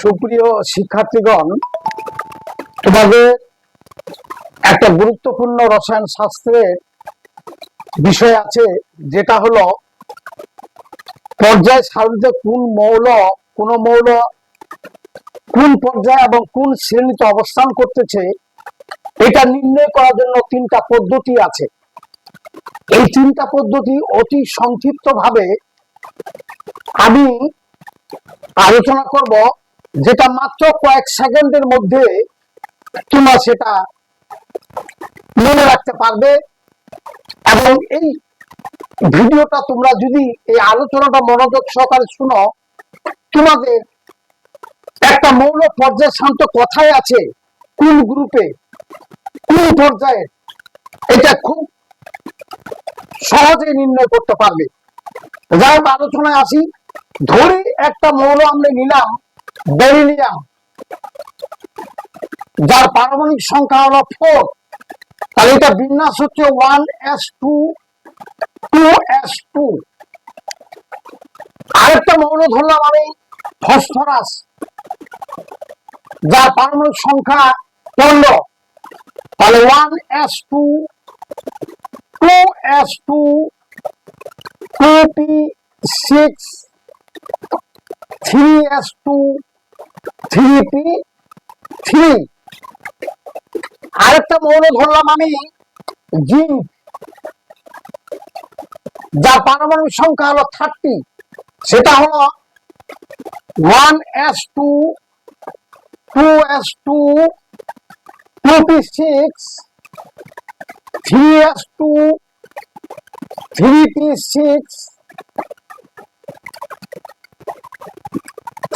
সুপ্রিয় শিক্ষার্থীগণ, তোমাদের একটা গুরুত্বপূর্ণ রসায়ন শাস্ত্রের বিষয় আছে, যেটা হলো পর্যায় সারণীতে কোন মৌল কোন মৌল কোন পর্যায়ে এবং কোন শ্রেণীতে অবস্থান করতেছে, এটা নির্ণয় করার জন্য তিনটা পদ্ধতি আছে। এই তিনটা পদ্ধতি অতি সংক্ষিপ্ত ভাবে আমি আলোচনা করব যেটা মাত্র কয়েক সেকেন্ডের মধ্যে তোমরা সেটা মনে রাখতে পারবে। এবং এই ভিডিওটা তোমরা যদি এই আলোচনাটা মনোযোগ সহকারে শুনো, তোমাদের একটা মৌল পর্যায় শান্ত কোথায় আছে, কোন গ্রুপে কোন পর্যায়ে এটা খুব সহজে নির্ণয় করতে পারবে। যাই হোক, আলোচনায় আসি। ধরে একটা মৌল আমরা নিলাম। বেরিলিয়াম যার পারমাণবিক সংখ্যা হলো ফোর তাহলে এটা বিন্যাস হচ্ছে one S two two S two আরেকটা মৌল ধরলাম আমি, ফসফরাস। যার পারমাণবিক সংখ্যা পনেরো। তাহলে one S two two S two two P six three S two three P three আরেকটা মৌল ধরলাম আমি। জিঙ্ক যার পারমাণবিক সংখ্যা হলো থার্টি সেটা হলো one S two two S two two P six three S two three P six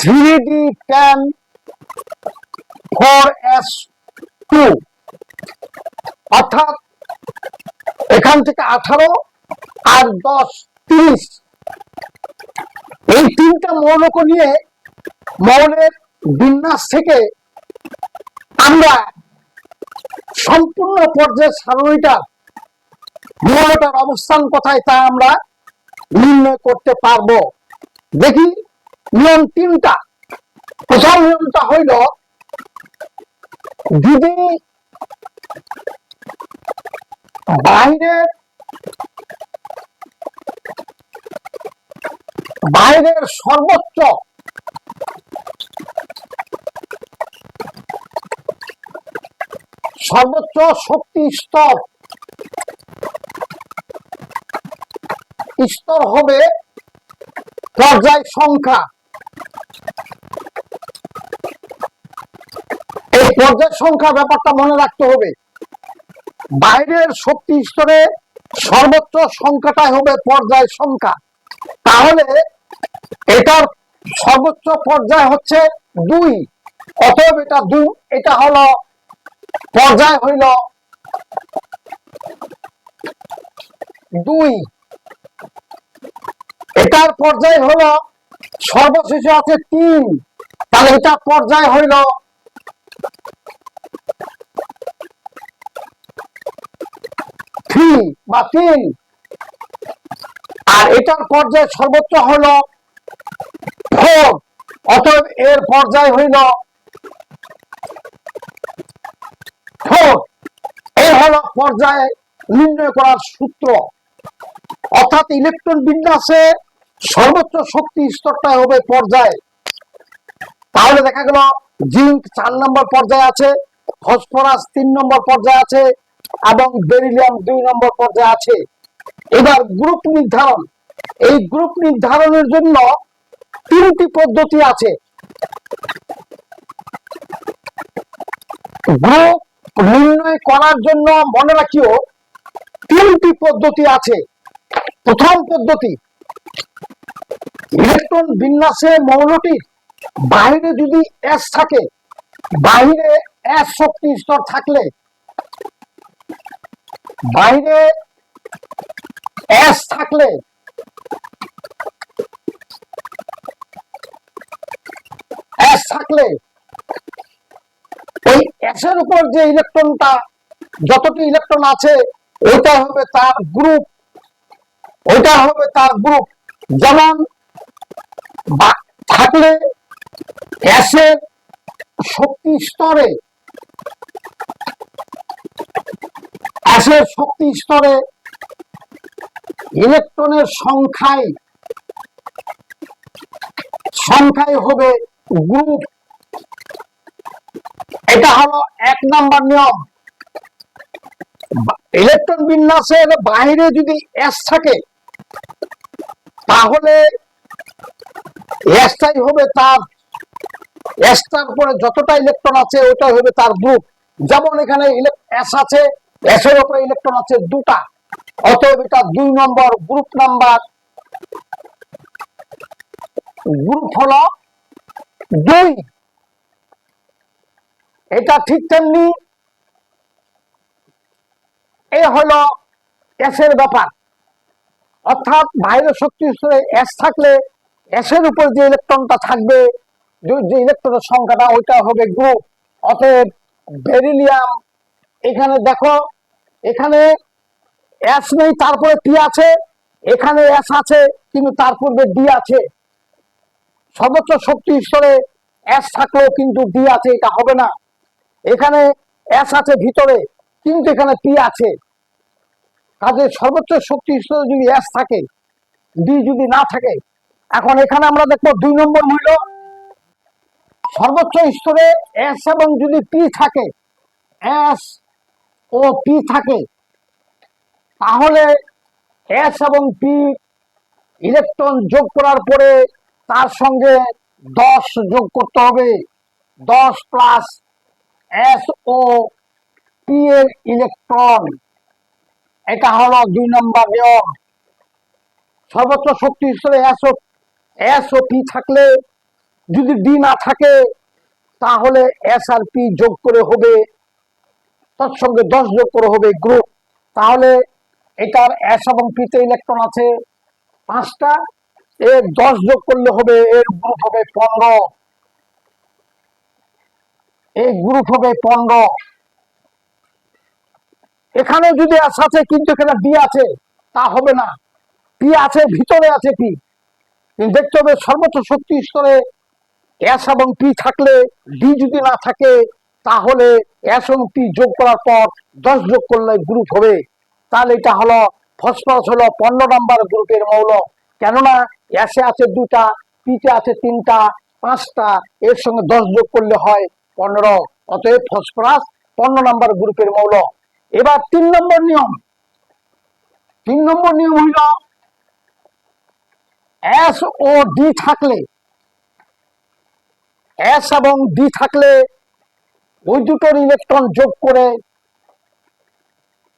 three D ten four S two অর্থাৎ এখান থেকে আঠারো আর দশ তিরিশ। এই তিনটা মৌলকে নিয়ে মৌলের বিন্যাস থেকে আমরা সম্পূর্ণ পর্যায়ে সারণীটা, মৌলটার অবস্থান কোথায় তা আমরা নির্ণয় করতে পারব। দেখি নিয়ম তিনটা। প্রথম নিয়মটা হইল, যদি বাইরের বাইরের সর্বোচ্চ সর্বোচ্চ শক্তি স্তর স্তর হবে পর্যায় সংখ্যা। পর্যায় সংখ্যা ব্যাপারটা মনে রাখতে হবে। বাইরের শক্তি স্তরে সর্বোচ্চ সংখ্যাটাই হবে পর্যায় সংখ্যা। তাহলে এটার সর্বোচ্চ পর্যায় হচ্ছে দুই। অতএব এটা দুই এটা হলো পর্যায় হইল দুই। এটার পর্যায় হলো সর্বশেষ আছে তিন। তাহলে এটা পর্যায় হইল বা তিন আর এটার পর্যায় সর্বোচ্চ হলো ফোর। অতএব এর পর্যায় হইল ফোর। এই হলো পর্যায়ে নির্ণয় করার সূত্র। অর্থাৎ ইলেকট্রন বিন্যাসে সর্বোচ্চ শক্তি স্তরটা হবে পর্যায়ে। তাহলে দেখা গেল জিঙ্ক চার নম্বর পর্যায়ে আছে, ফসফরাস তিন নম্বর পর্যায়ে আছে এবং বেরিলিয়াম দুই নম্বর পর্যায়ে আছে। এবার গ্রুপ নির্ধারণ। এই গ্রুপ নির্ধারণের জন্য তিনটি পদ্ধতি আছে। গ্রুপ নির্ণয় করার জন্য মনে রাখিও, তিনটি পদ্ধতি আছে। প্রথম পদ্ধতি, ইলেকট্রন বিন্যাসে মৌলটি বাইরে যদি এস থাকে বাইরে এস শক্তি স্তর থাকলে বাইরে এস থাকলে এস থাকলে ওই এসের উপর যে ইলেকট্রনটা, যতটি ইলেকট্রন আছে, ওইটা হবে তার গ্রুপ। ওইটা হবে তার গ্রুপ। যেমন থাকলে গ্যাসের শক্তি স্তরে গ্যাসের শক্তি স্তরে ইলেকট্রনের সংখ্যায় সংখ্যায় হবে গ্রুপ। এটা হলো এক নাম্বার নিয়ম। ইলেকট্রন বিন্যাসের বাইরে যদি এস থাকে, তাহলে এসটাই হবে তার এসটার পরে যতটা ইলেকট্রন আছে, ওটাই হবে তার গ্রুপ যেমন এখানে এস আছে এস এর উপরে ইলেকট্রন আছে দুটা। অতএব এটা দুই নম্বর গ্রুপ নাম্বার গ্রুপ হলো দুই। এটা ঠিক তেমনি এ হলো এস এর ব্যাপার। অর্থাৎ বাইরের শক্তি স্তরে এস থাকলে এস এর উপর যে ইলেকট্রনটা থাকবে যে- ইলেকট্রনের সংখ্যাটা ওইটা হবে গ্রুপ। অতএব বেরিলিয়াম, এখানে দেখো, এখানে এস নেই, তারপরে টি আছে। এখানে এস আছে, কিন্তু তার পূর্বে ডি আছে। সর্বোচ্চ শক্তি স্তরে এস থাকলেও কিন্তু ডি আছে, এটা হবে না। এখানে এস আছে ভিতরে, কিন্তু এখানে টি আছে। কাজে সর্বোচ্চ শক্তি স্তরে যদি এস থাকে ডি যদি না থাকে, এখন এখানে আমরা দেখব দুই নম্বর মূল্য সর্বোচ্চ স্তরে এস এবং যদি পি থাকে এস ও পি থাকে, তাহলে এস এবং পি ইলেকট্রন যোগ করার পরে তার সঙ্গে দশ যোগ করতে হবে। দশ প্লাস এস ও পি এর ইলেকট্রন এটা হলো দুই নম্বর নিয়ম। সর্বোচ্চ শক্তি স্তরে এস ও এস ও পি থাকলে যদি ডি না থাকে, তাহলে এস আর পি যোগ করে হবে, তার সঙ্গে দশ যোগ করে হবে গ্রুপ তাহলে এটার এস এবং পিতে ইলেকট্রন আছে পাঁচটা, এর দশ যোগ করলে হবে, এর গ্রুপ হবে পনেরো। এই গ্রুপ হবে পনেরো। এখানে যদি এস আছে, কিন্তু এখানে ডি আছে, তা হবে না। পি আছে, ভিতরে আছে পি দেখতে হবে সর্বোচ্চ শক্তি স্তরে এস এবং পি থাকলে ডি যদি না থাকে, তাহলে এস এবং পি যোগ করার পর দশ যোগ করলে গ্রুপ হবে। তাহলে এটা হলো ফসফরাস হলো পনেরো নম্বর গ্রুপের মৌল। কেননা এসে আছে দুটা পিতে আছে তিনটা, পাঁচটা, এর সঙ্গে দশ যোগ করলে হয় পনেরো। অতএব ফসফরাস পনেরো নম্বর গ্রুপের মৌল। এবার তিন নম্বর নিয়ম। তিন নম্বর নিয়ম হইল এস ও ডি থাকলে এস এবং ডি থাকলে ওই দুটোর ইলেকট্রন যোগ করে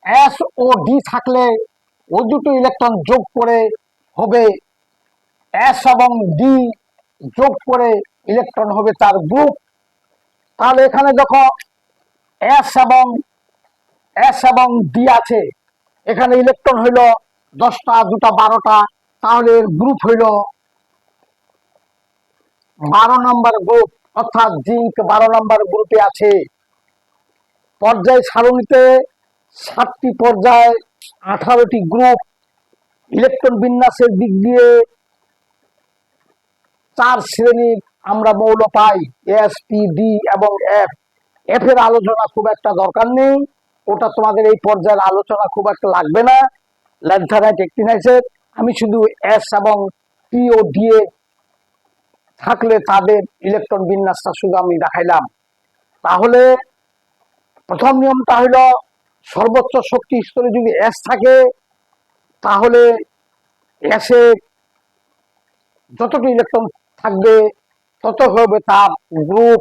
এস ও ডি থাকলে ওই দুটো ইলেকট্রন যোগ করে হবে এস এবং ডি যোগ করে ইলেকট্রন হবে তার গ্রুপ তাহলে এখানে দেখো এস এবং এস এবং ডি আছে। এখানে ইলেকট্রন হইল দশটা, দুটা, বারোটা। তাহলে এর গ্রুপ হইল বারো নম্বর গ্রুপ অর্থাৎ জিঙ্ক বারো নম্বর গ্রুপে আছে। পর্যায় সারণীতে সাতটি পর্যায়, আঠারোটি গ্রুপ, ইলেকট্রন বিন্যাসের দিক দিয়ে চার শ্রেণির আমরা মৌল পাই এস পি ডি এবং এফ এফ এর আলোচনা খুব একটা দরকার নেই, ওটা তোমাদের এই পর্যায়ের আলোচনা খুব একটা লাগবে না। ল্যান্থারাইট একটিনাইসের আমি শুধু এস এবং পি ও ডি এ থাকলে তাদের ইলেকট্রন বিন্যাসটা শুধু আমি দেখাইলাম। তাহলে প্রথম নিয়মটা হলো সর্বোচ্চ শক্তি স্তরে যদি এস থাকে, তাহলে এসে যতটুকু ইলেকট্রন থাকবে, তত হবে তার গ্রুপ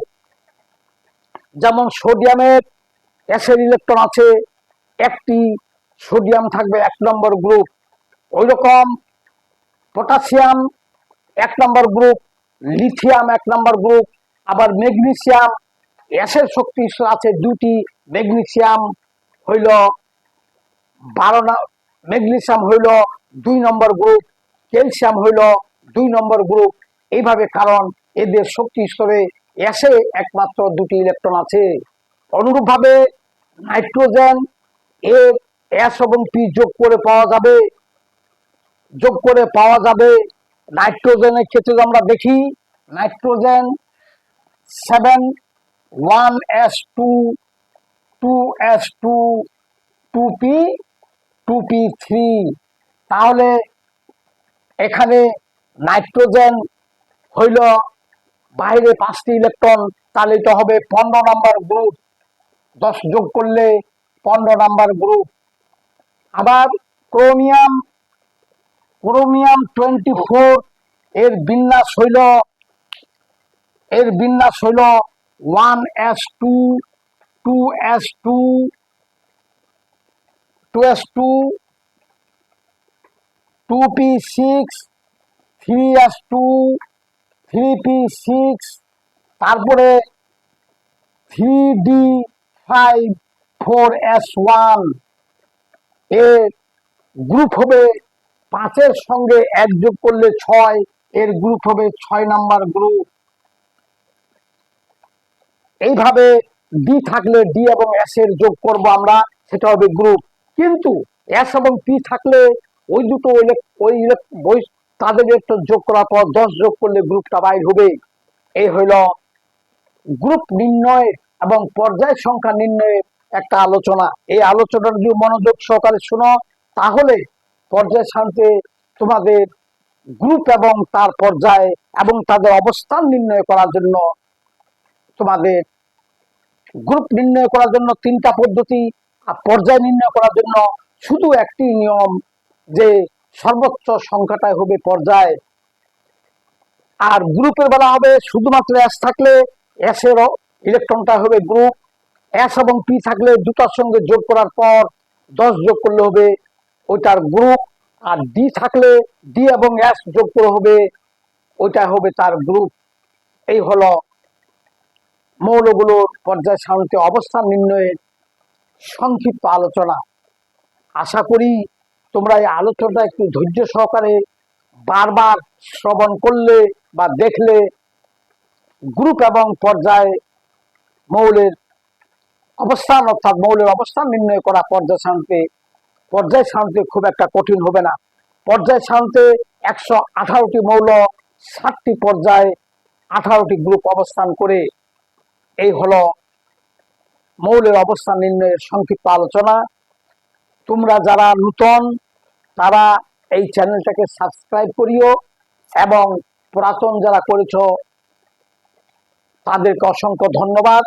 যেমন সোডিয়ামের এসের ইলেকট্রন আছে, একটি সোডিয়াম থাকবে এক নম্বর গ্রুপ ওই রকম পটাশিয়াম এক নম্বর গ্রুপ লিথিয়াম এক নম্বর গ্রুপ, আবার ম্যাগনেসিয়াম এসের শক্তি আছে দুটি, ম্যাগনেসিয়াম হইল বারো ম্যাগনেসিয়াম হইল দুই নম্বর গ্রুপ, ক্যালসিয়াম হইল দুই নম্বর গ্রুপ। এইভাবে কারণ এদের শক্তি স্তরে এসে একমাত্র দুটি ইলেকট্রন আছে। অনুরূপভাবে নাইট্রোজেন এর এস এবং পি যোগ করে পাওয়া যাবে, যোগ করে পাওয়া যাবে নাইট্রোজেনের ক্ষেত্রে আমরা দেখি, nitrogen seven, one S two two S two two P two P three. তাহলে এখানে নাইট্রোজেন হইল বাইরে পাঁচটি ইলেকট্রন, তাহলে তো হবে পনেরো নাম্বার গ্রুপ। দশ যোগ করলে পনেরো নাম্বার গ্রুপ। আবার ক্রোমিয়াম ক্রোমিয়াম টোয়েন্টি ফোর এর বিন্যাস হইল, এর বিন্যাস হইল one S two two S two two S two two P six, three S two, three P six, তারপরে three D five four S ওয়ানের গ্রুপ হবে পাঁচের সঙ্গে এক যোগ করলে ছয়, এর গ্রুপ হবে ছয় নাম্বার গ্রুপ এইভাবে ডি থাকলে ডি এবং এস এর যোগ করব আমরা, সেটা হবে গ্রুপ কিন্তু এস এবং পি থাকলে ওই দুটো ইলেক- ওই তাদের একটা যোগ করার পর দশ যোগ করলে গ্রুপটা বাইর হবে। এই হইল গ্রুপ নির্ণয় এবং পর্যায় সংখ্যা নির্ণয়ের একটা আলোচনা। এই আলোচনার যদি মনোযোগ সহকারে শোনো, তাহলে পর্যায় শান্তি তোমাদের গ্রুপ এবং তার পর্যায়ে এবং তাদের অবস্থান নির্ণয় করার জন্য তোমাদের গ্রুপ নির্ণয় করার জন্য তিনটা পদ্ধতি আর পর্যায় নির্ণয় করার জন্য শুধু একটি নিয়ম যে সর্বোচ্চ সংখ্যাটাই হবে পর্যায়। আর গ্রুপের বেলা হবে শুধুমাত্র এস থাকলে এস এর ইলেকট্রনটা হবে গ্রুপ এস এবং পি থাকলে দুটার সঙ্গে যোগ করার পর দশ যোগ করলে হবে ওইটার গ্রুপ আর ডি থাকলে ডি এবং এস যোগ করে হবে, ওইটা হবে তার গ্রুপ এই হলো মৌলগুলোর পর্যায় সারণীতে অবস্থান নির্ণয়ের সংক্ষিপ্ত আলোচনা। আশা করি তোমরা এই আলোচনাটা একটু ধৈর্য সহকারে বারবার শ্রবণ করলে বা দেখলে গ্রুপ এবং পর্যায়ে মৌলের অবস্থান, অর্থাৎ মৌলের অবস্থান নির্ণয় করা পর্যায় সারণীতে পর্যায় সারণীতে খুব একটা কঠিন হবে না। পর্যায় সারণীতে একশো আঠারোটি মৌল, ষাটটি পর্যায়ে, আঠারোটি গ্রুপ অবস্থান করে এই হলো মৌলের অবস্থান নির্ণয়ের সংক্ষিপ্ত আলোচনা। তোমরা যারা নূতন, তারা এই চ্যানেলটাকে সাবস্ক্রাইব করিও এবং পুরাতন যারা করেছ, তাদেরকে অসংখ্য ধন্যবাদ।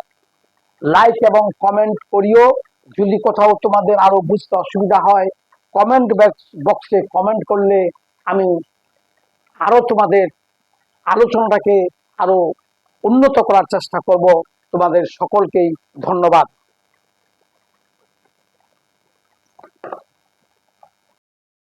লাইক এবং কমেন্ট করিও। যদি কোথাও তোমাদের আরও বুঝতে অসুবিধা হয় কমেন্ট বক্সে কমেন্ট করলে আমি আরও তোমাদের আলোচনাটাকে আরও উন্নত করার চেষ্টা করব। তোমাদের সকলকেই ধন্যবাদ।